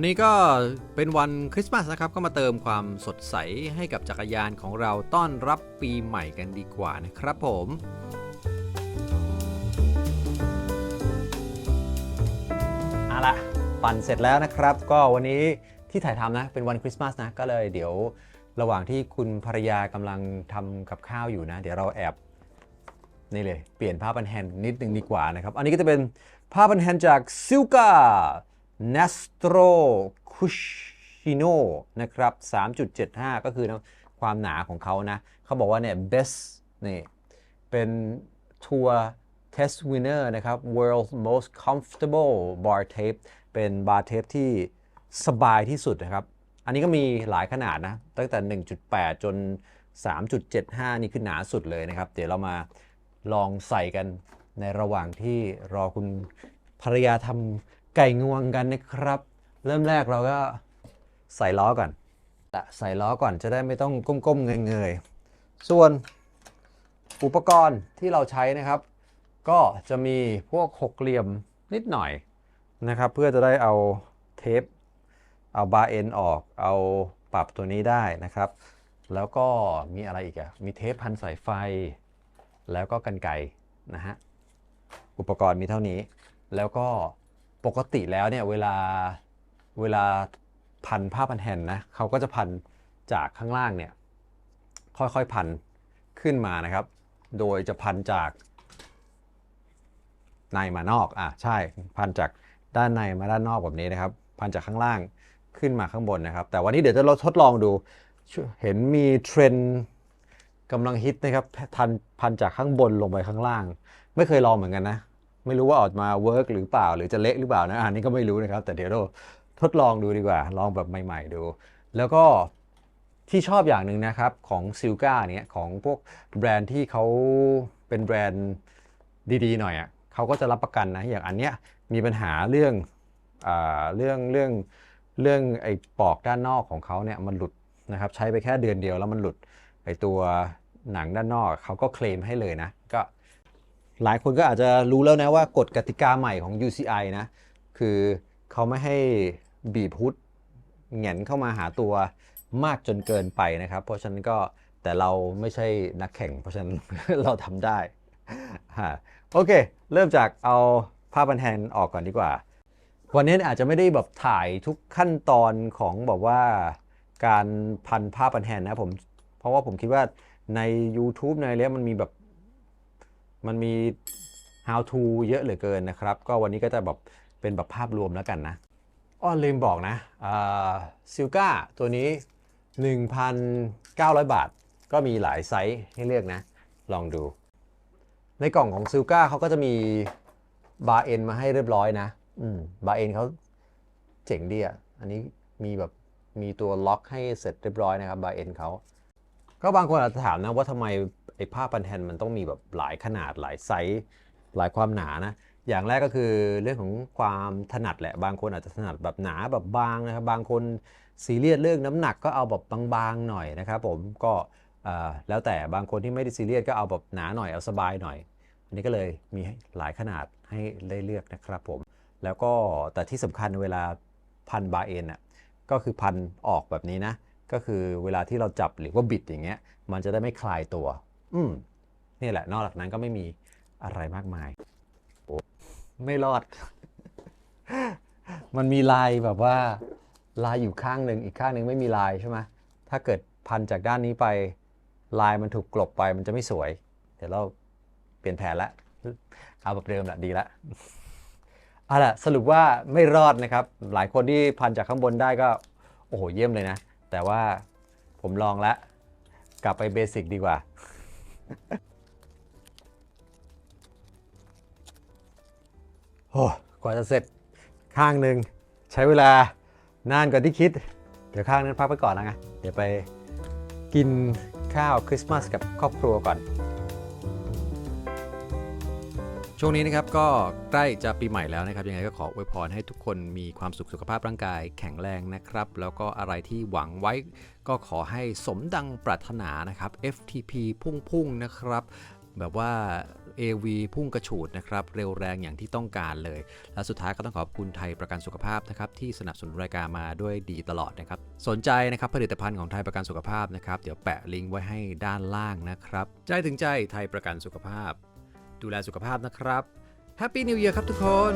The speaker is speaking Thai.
วันนี้ก็เป็นวันคริสต์มาสนะครับ ก็มาเติมความสดใสให้กับจักรยานของเราต้อนรับปีใหม่กันดีกว่านะครับผมเอาละปั่นเสร็จแล้วนะครับ ก็วันนี้ที่ถ่ายทำนะ เป็นวันคริสต์มาสนะ ก็เลยเดี๋ยวระหว่างที่คุณภรรยากำลังทำกับข้าวอยู่นะ เดี๋ยวเราแอบนี่เลย เปลี่ยนผ้าพันแฮนนิดนึงดีกว่านะครับ อันนี้ก็จะเป็นผ้าพันแฮนจากซิลกา Nastro Cuscino นะครับ 3.75 ก็คือความหนาของเขานะ เขาบอกว่าเนี่ย best นี่เป็นทัวร์ test winner นะครับ world's most comfortable bar tape เป็นบาร์เทปที่สบายที่สุดนะครับ อันนี้ก็มีหลายขนาดนะ ตั้งแต่ 1.8 จน 3.75 นี่คือหนาสุดเลยนะครับ เดี๋ยวเรามาลองใส่กันในระหว่างที่รอคุณภรรยาทำ ไก่งวงกันนะครับ เริ่มแรกเราก็ใส่ล้อก่อนแต่ใส่ล้อก่อนจะได้ไม่ต้องก้มๆเงยๆ ส่วนอุปกรณ์ที่เราใช้นะครับ ก็จะมีพวกหกเหลี่ยมนิดหน่อยนะครับ เพื่อจะได้เอาเทป เอาบาร์เอ็นออก เอาปรับตัวนี้ได้นะครับ แล้วก็มีอะไรอีกอะมีเทปพันสายไฟ แล้วก็กันไกรนะฮะ อุปกรณ์มีเท่านี้ แล้วก็ ปกติแล้วเนี่ยเวลาเวลาพันผ้าพันแฮนนะเขาก็จะพันจากข้างล่างเนี่ยค่อยๆพันขึ้นมานะครับ โดยจะพันจากในมานอกอะใช่พันจากด้านในมาด้านนอกแบบนี้นะครับ พันจากข้างล่างขึ้นมาข้างบนนะครับ แต่วันนี้เดี๋ยวจะเราทดลองดูเห็นมีเทรนด์กำลังฮิตนะครับพันพันจากข้างบนลงไปข้างล่าง ไม่เคยลองเหมือนกันนะ ไม่รู้ว่าออกมาเวิร์กหรือเปล่า หรือจะเละหรือเปล่านะอันนี้ก็ไม่รู้นะครับ แต่เดี๋ยวเราทดลองดูดีกว่า ลองแบบใหม่ ๆ ดู แล้วก็ที่ชอบอย่างหนึ่งนะครับของซิลกาเนี่ยของพวกแบรนด์ที่เขาเป็นแบรนด์ดีๆ หน่อยอะเขาก็จะรับประกันนะอย่างอันเนี้ยมีปัญหาเรื่องอาเรื่องเรื่องเรื่องไอ้ปอกด้านนอกของเขาเนี่ยมันหลุดนะครับใช้ไปแค่เดือนเดียวแล้วมันหลุดไอ้ตัวหนังด้านนอกเขาก็เคลมให้เลยนะ ก็ หลายคนก็อาจจะรู้แล้วนะว่ากฎกติกาใหม่ของ UCI นะ คือเขาไม่ให้บีบฮุดแหงนเข้ามาหาตัวมากจนเกินไปนะครับ เพราะฉะนั้นก็แต่เราไม่ใช่นักแข่ง เพราะฉะนั้นเราทำได้ฮะโอเค เริ่มจากเอาผ้าพันแฮนออกก่อนดีกว่า วันนี้อาจจะไม่ได้แบบถ่ายทุกขั้นตอนของแบบว่าการพันผ้าพันแฮนนะผม เพราะว่าผมคิดว่าใน YouTube ในเนี้ยมันมีแบบ มันมี how to เยอะเหลือเกินนะครับ ก็วันนี้ก็จะแบบเป็นแบบภาพรวมแล้วกันนะอ้อลืมบอกนะซิลก้าตัวนี้ 1,900 บาท ก็มีหลายไซส์ให้เลือกนะ ลองดู ในกล่องของซิลก้าเขาก็จะมีบาร์เอ็นมาให้เรียบร้อยนะ อืมบาร์เอ็นเขาเจ๋งดีอะ อันนี้มีแบบมีตัวล็อกให้เสร็จเรียบร้อยนะครับบาร์เอ็นเขาก็บางคนอาจจะถามนะว่าทำไม ไอ้ผ้าพันแฮนมันต้องมีแบบหลายขนาดหลายไซส์หลายความหนานะอย่างแรกก็คือเรื่องของความถนัดแหละบางคนอาจจะถนัดแบบหนาแบบบางนะครับบางคนซีเรียสเรื่องน้ำหนักก็เอาแบบบางๆหน่อยนะครับผมก็แล้วแต่บางคนที่ไม่ได้ซีเรียสก็เอาแบบหนาหน่อยเอาสบายหน่อย อันนี้ก็เลยมีหลายขนาดให้ได้เลือกนะครับผมแล้วก็แต่ที่สำคัญเวลาพันบาเอ็นอะก็คือพันออกแบบนี้นะก็คือเวลาที่เราจับหรือว่าบิดอย่างเงี้ยมันจะได้ไม่คลายตัว อืมนี่แหละ นอกจากนั้นก็ไม่มีอะไรมากมายโอ้ไม่รอด มันมีลายแบบว่า ลายอยู่ข้างหนึ่งอีกข้างหนึ่งไม่มีลายใช่ไหมถ้าเกิดพันจากด้านนี้ไป ลายมันถูกกลบไปมันจะไม่สวย เดี๋ยวเราเปลี่ยนแผนละเอาแบบเดิมละดีละเอาล่ะสรุปว่าไม่รอดนะครับ หลายคนที่พันจากข้างบนได้ก็ โอ้โหเยี่ยมเลยนะ แต่ว่าผมลองแล้วกลับไปเบสิกดีกว่า โอ้กว่าจะเสร็จข้างหนึ่งใช้เวลานานกว่าที่คิด เดี๋ยวข้างนั้นพักไปก่อนนะไงเดี๋ยวไปกินข้าวคริสต์มาสกับครอบครัวก่อน ช่วงนี้นะครับก็ใกล้จะปีใหม่แล้วนะครับ ยังไงก็ขออวยพรให้ทุกคนมีความสุขสุขภาพร่างกายแข็งแรงนะครับ แล้วก็อะไรที่หวังไว้ก็ขอให้สมดังปรารถนานะครับ FTP พุ่งๆนะครับ แบบว่า AV พุ่งกระฉูดนะครับ เร็วแรงอย่างที่ต้องการเลย และสุดท้ายก็ต้องขอบคุณไทยประกันสุขภาพนะครับที่สนับสนุนรายการมาด้วยดีตลอดนะครับ สนใจนะครับผลิตภัณฑ์ของไทยประกันสุขภาพนะครับ เดี๋ยวแปะลิงก์ไว้ให้ด้านล่างนะครับ ใจถึงใจไทยประกันสุขภาพ ดูแลสุขภาพนะครับ Happy New Year ครับทุกคน